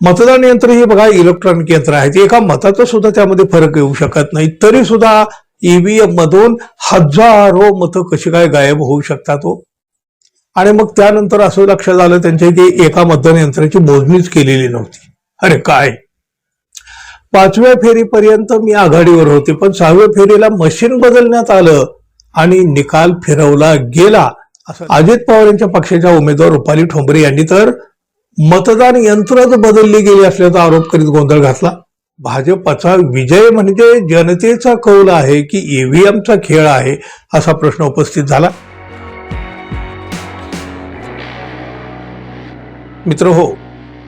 मतदान यंत्र हे बघा इलेक्ट्रॉनिक यंत्र आहे. ते एका मताचा सुद्धा त्यामध्ये फरक येऊ शकत नाही. तरी सुद्धा ईव्हीएम मधून हजारो मतं कशी काय गायब होऊ शकतात हो? आणि मग त्यानंतर असं लक्षात आलं त्यांच्या की एका मतदान यंत्राची मोजणीच केलेली नव्हती. अरे काय? पाचव्या फेरीपर्यंत मी आघाडीवर होते पण सहाव्या फेरीला मशीन बदलण्यात आलं आणि निकाल फिरवला गेला. असं अजित पवार यांच्या पक्षाच्या उमेदवार रुपाली ठोंबरे यांनी तर मतदान यंत्रच बदलली गेली असल्याचा आरोप करीत गोंधळ घातला. भाजपचा विजय म्हणजे जनतेचा कौल आहे की ईव्हीएमचा खेळ आहे असा प्रश्न उपस्थित झाला. मित्र हो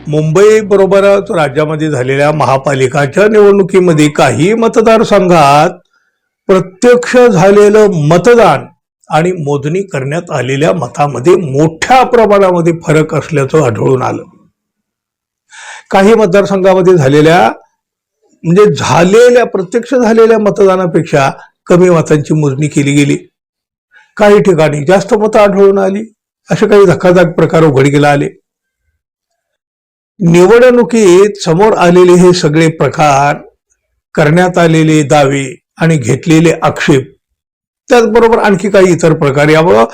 मुंबई बरोबरच राज्यामध्ये झालेल्या महापालिकाच्या निवडणुकीमध्ये काही मतदारसंघात प्रत्यक्ष झालेलं मतदान आणि मोजणी करण्यात आलेल्या मतामध्ये मोठ्या प्रमाणामध्ये फरक असल्याचं आढळून आलं. काही मतदारसंघामध्ये झालेल्या म्हणजे झालेल्या प्रत्यक्ष झालेल्या मतदानापेक्षा कमी मतांची मोजणी केली गेली. काही ठिकाणी जास्त मतं आढळून आली असे काही धक्कादायक प्रकार उघडकीला आले. निवडणुकीत समोर आलेले हे सगळे प्रकार करण्यात आलेले दावे आणि घेतलेले आक्षेप त्याचबरोबर आणखी काही इतर प्रकार. यामुळं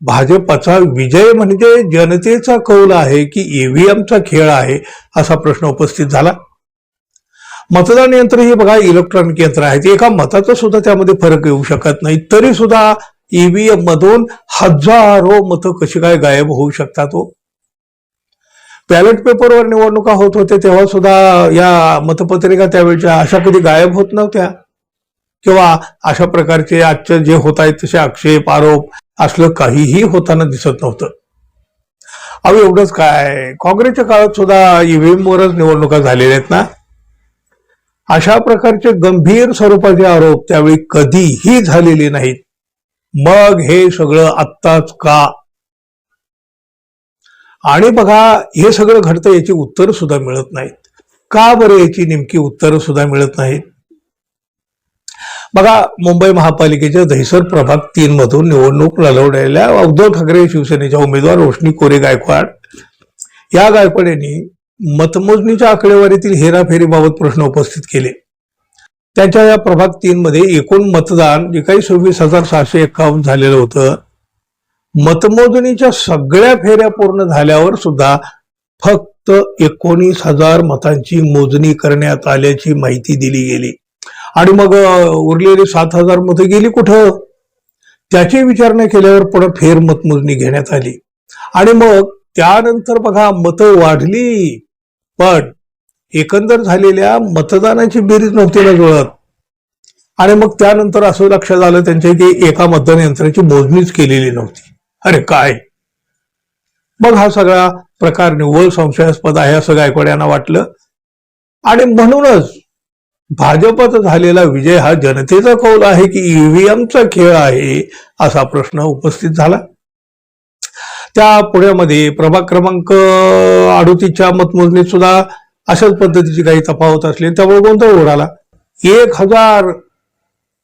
भाजपचा विजय म्हणजे जनतेचा कौल आहे की ईव्हीएमचा खेळ आहे असा प्रश्न उपस्थित झाला. मतदान यंत्र हे बघा इलेक्ट्रॉनिक यंत्र आहे. ते एका मताचा सुद्धा त्यामध्ये फरक येऊ शकत नाही. तरी सुद्धा ईव्हीएम मधून हजारो मतं कशी काय गायब होऊ शकतात हो? बॅलेट पेपरवर निवडणुका होत होते तेव्हा सुद्धा या मतपत्रिका त्यावेळच्या अशा कधी गायब होत नव्हत्या. किंवा अशा प्रकारचे आजचे जे होत आहेत तसे आक्षेप आरोप असलं काहीही होताना दिसत नव्हतं. अहो एवढंच काय? काँग्रेसच्या काळात सुद्धा ईव्हीएमवरच निवडणुका झालेल्या आहेत ना? अशा प्रकारचे गंभीर स्वरूपाचे आरोप त्यावेळी कधीही झालेले नाहीत. मग हे सगळं आत्ताच का? आणि बघा हे सगळं घडतं याची उत्तर सुद्धा मिळत नाहीत. का बरं याची नेमकी उत्तरं सुद्धा मिळत नाहीत? बघा मुंबई महापालिकेच्या दहिसर प्रभाग तीन मधून निवडणूक लढवलेल्या उद्धव ठाकरे शिवसेनेच्या उमेदवार रोशनी कोरे गायकवाड. या गायकवाड यांनी मतमोजणीच्या आकडेवारीतील हेराफेरीबाबत प्रश्न उपस्थित केले. त्यांच्या या प्रभाग तीन मध्ये एकूण मतदान जे काही सव्वीस हजार सहाशे एकावन्न झालेलं होतं मतमोजणीच्या सगळ्या फेऱ्या पूर्ण झाल्यावर सुद्धा फक्त एकोणीस हजार मतांची मोजणी करण्यात आल्याची माहिती दिली गेली. आणि मग उरलेली सात हजार मतं गेली कुठं? त्याची विचारणा केल्यावर पुढे फेर मतमोजणी घेण्यात आली. आणि मग त्यानंतर बघा मतं वाढली. पण एकंदर झालेल्या मतदानाची बेरीज नव्हती ना जुळत. आणि मग त्यानंतर असं लक्षात आलं त्यांच्या की एका मतदान यंत्राची मोजणीच केलेली नव्हती. अरे काय? मग हा सगळा प्रकार निव्वळ संशयास्पद आहे असं गायकवाड यांना वाटलं. आणि म्हणूनच भाजपचा झालेला विजय हा जनतेचा कौल आहे की ईव्हीएमचा खेळ आहे असा प्रश्न उपस्थित झाला. त्या पुण्यामध्ये प्रभाग क्रमांक अडुतीच्या मतमोजणीत सुद्धा अशाच पद्धतीची काही तफावत असली त्यामुळे गोंधळ उडाला एक हजार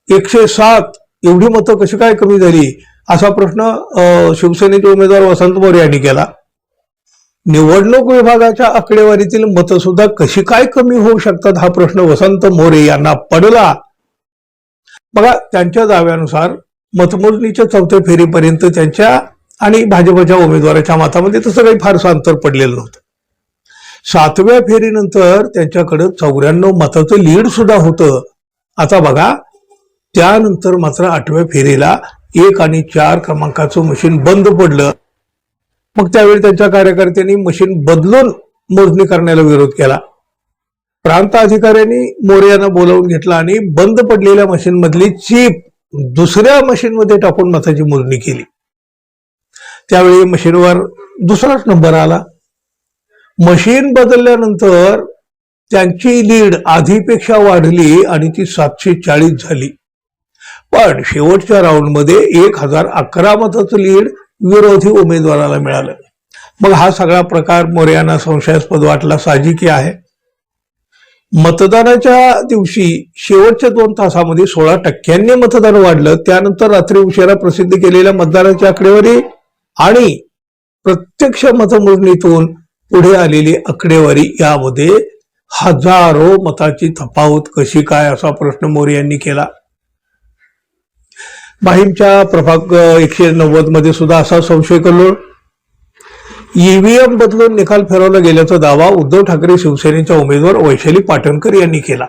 एकशे सात एवढी मतं कशी काय कमी झाली असा प्रश्न शिवसेनेचे उमेदवार वसंत मोरे यांनी केला. निवडणूक विभागाच्या आकडेवारीतील मतं सुद्धा कशी काय कमी होऊ शकतात हा प्रश्न वसंत मोरे यांना पडला. बघा त्यांच्या दाव्यानुसार मतमोजणीच्या चौथ्या फेरीपर्यंत त्यांच्या आणि भाजपच्या उमेदवाराच्या मतामध्ये तसं काही फारसं अंतर पडलेलं नव्हतं. सातव्या फेरीनंतर त्यांच्याकडे चौऱ्याण्णव मताचं लीड सुद्धा होतं. आता बघा त्यानंतर मात्र आठव्या फेरीला एक आणि चार क्रमांकाचं मशीन बंद पडलं. मग त्यावेळी त्यांच्या कार्यकर्त्यांनी मशीन बदलून मोजणी करण्याला विरोध केला. प्रांत अधिकाऱ्यांनी मोरे यांना बोलावून घेतला आणि बंद पडलेल्या मशीनमधली चीप दुसऱ्या मशीनमध्ये टाकून मताची मोजणी केली. त्यावेळी मशीनवर दुसराच नंबर आला. मशीन बदलल्यानंतर त्यांची लीड आधीपेक्षा वाढली आणि ती सातशे चाळीस झाली. पण शेवटच्या राऊंडमध्ये एक हजार अकरा मताचं लीड विरोधी उमेदवाराला मिळालं. मग हा सगळा प्रकार मोरे संशयास्पद वाटला साहजिकी आहे. मतदानाच्या दिवशी शेवटच्या दोन तासामध्ये सोळा टक्क्यांनी मतदान वाढलं. त्यानंतर रात्री उशिरा प्रसिद्ध केलेल्या मतदानाची आकडेवारी आणि प्रत्यक्ष मतमोजणीतून पुढे आलेली आकडेवारी यामध्ये हजारो मताची तफावत कशी काय असा प्रश्न मोरे यांनी केला. माहीमच्या प्रभाग एकशे नव्वदमध्ये सुद्धा असा संशय कल्लोळ ईव्हीएम बदलून निकाल फिरवला गेल्याचा दावा उद्धव ठाकरे शिवसेनेच्या उमेदवार वैशाली पाटणकर यांनी केला.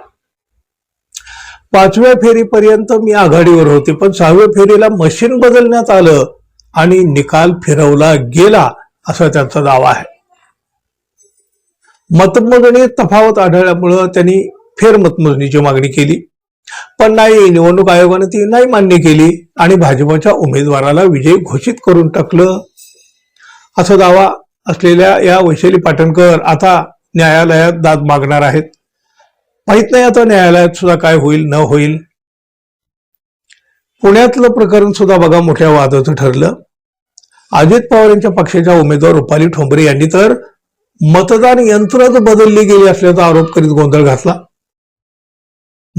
पाचव्या फेरीपर्यंत मी आघाडीवर होते पण सहाव्या फेरीला मशीन बदलण्यात आलं आणि निकाल फिरवला गेला असा त्यांचा दावा आहे. मतमोजणी तफावत आढळल्यामुळं त्यांनी फेरमतमोजणीची मागणी केली. पण नाही निवडणूक आयोगाने ती नाही मान्य केली आणि भाजपच्या उमेदवाराला विजय घोषित करून टाकलं. असा दावा असलेल्या या वैशाली पाटणकर आता न्यायालयात दाद मागणार आहेत. माहीत नाही आता न्यायालयात सुद्धा काय होईल न होईल. पुण्यातलं प्रकरण सुद्धा बघा मोठ्या वादाचं ठरलं. अजित पवार यांच्या पक्षाच्या उमेदवार रुपाली ठोंबरे यांनी तर मतदान यंत्रच बदलली गेली असल्याचा आरोप करीत गोंधळ घातला.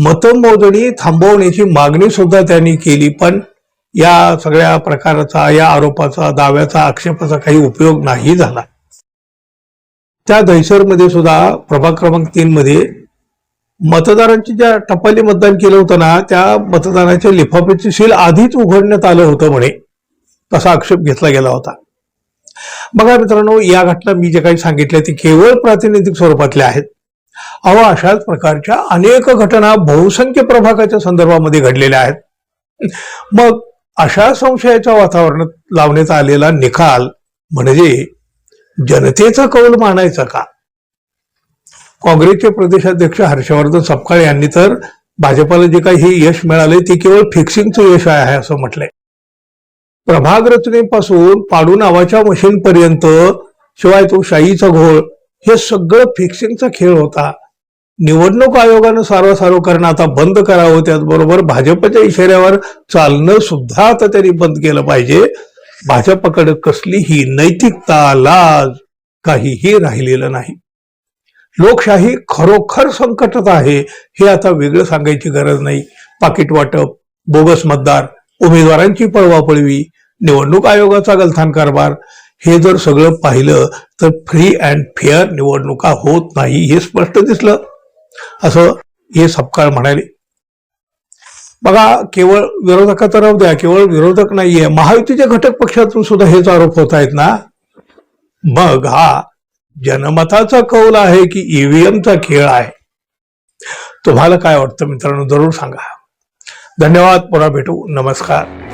मतमोजणी थांबवण्याची मागणी सुद्धा त्यांनी केली पण या सगळ्या प्रकाराचा या आरोपाचा दाव्याचा आक्षेपाचा काही उपयोग नाही झाला. त्या दहिसरमध्ये सुद्धा प्रभाग क्रमांक तीन मध्ये मतदारांची ज्या टपाली मतदान केलं होतं ना त्या मतदानाच्या लिफाफेची सील आधीच उघडण्यात आलं होतं म्हणे तसा आक्षेप घेतला गेला होता. बघा मित्रांनो या घटना मी जे काही सांगितल्या ती केवळ प्रातिनिधिक स्वरूपातल्या आहेत. अहो अशाच प्रकारच्या अनेक घटना बहुसंख्य प्रभागाच्या संदर्भामध्ये घडलेल्या आहेत. मग अशा संशयाच्या वातावरणात लावण्यात आलेला निकाल म्हणजे जनतेचा कौल मानायचा का? काँग्रेसचे प्रदेशाध्यक्ष हर्षवर्धन सपकाळ यांनी तर भाजपाला जे काही हे यश मिळाले ते केवळ फिक्सिंगचं यश आहे असं म्हटलंय. प्रभाग रचनेपासून पाडू नावाच्या मशीनपर्यंत शिवाय तो शाईचा घोळ हे सगळं फिक्सिंगचा खेळ होता. निवडणूक आयोगानं सारवासारव करणं आता बंद करावं त्याचबरोबर भाजपच्या इशाऱ्यावर चालणं सुद्धा आता त्यांनी बंद केलं पाहिजे. भाजपकडे कसलीही नैतिकता लाज काहीही राहिलेलं नाही. लोकशाही खरोखर संकटात आहे हे आता वेगळं सांगायची गरज नाही. पाकिट वाटप बोगस मतदार उमेदवारांची पळवापळवी निवडणूक आयोगाचा गलथान कारभार हे जर सगळं पाहिलं तर फ्री अँड फेअर निवडणुका होत नाही हे स्पष्ट दिसलं. असं हे सपकाळ म्हणाले. बघा केवळ विरोधकाचा राहू द्या केवळ विरोधक नाहीये महायुतीच्या घटक पक्षातून सुद्धा हेच आरोप होत आहेत ना? मग हा जनमताचा कौल आहे की ईव्हीएमचा खेळ आहे? तुम्हाला काय वाटतं मित्रांनो? जरूर सांगा. धन्यवाद पुन्हा भेटू. नमस्कार.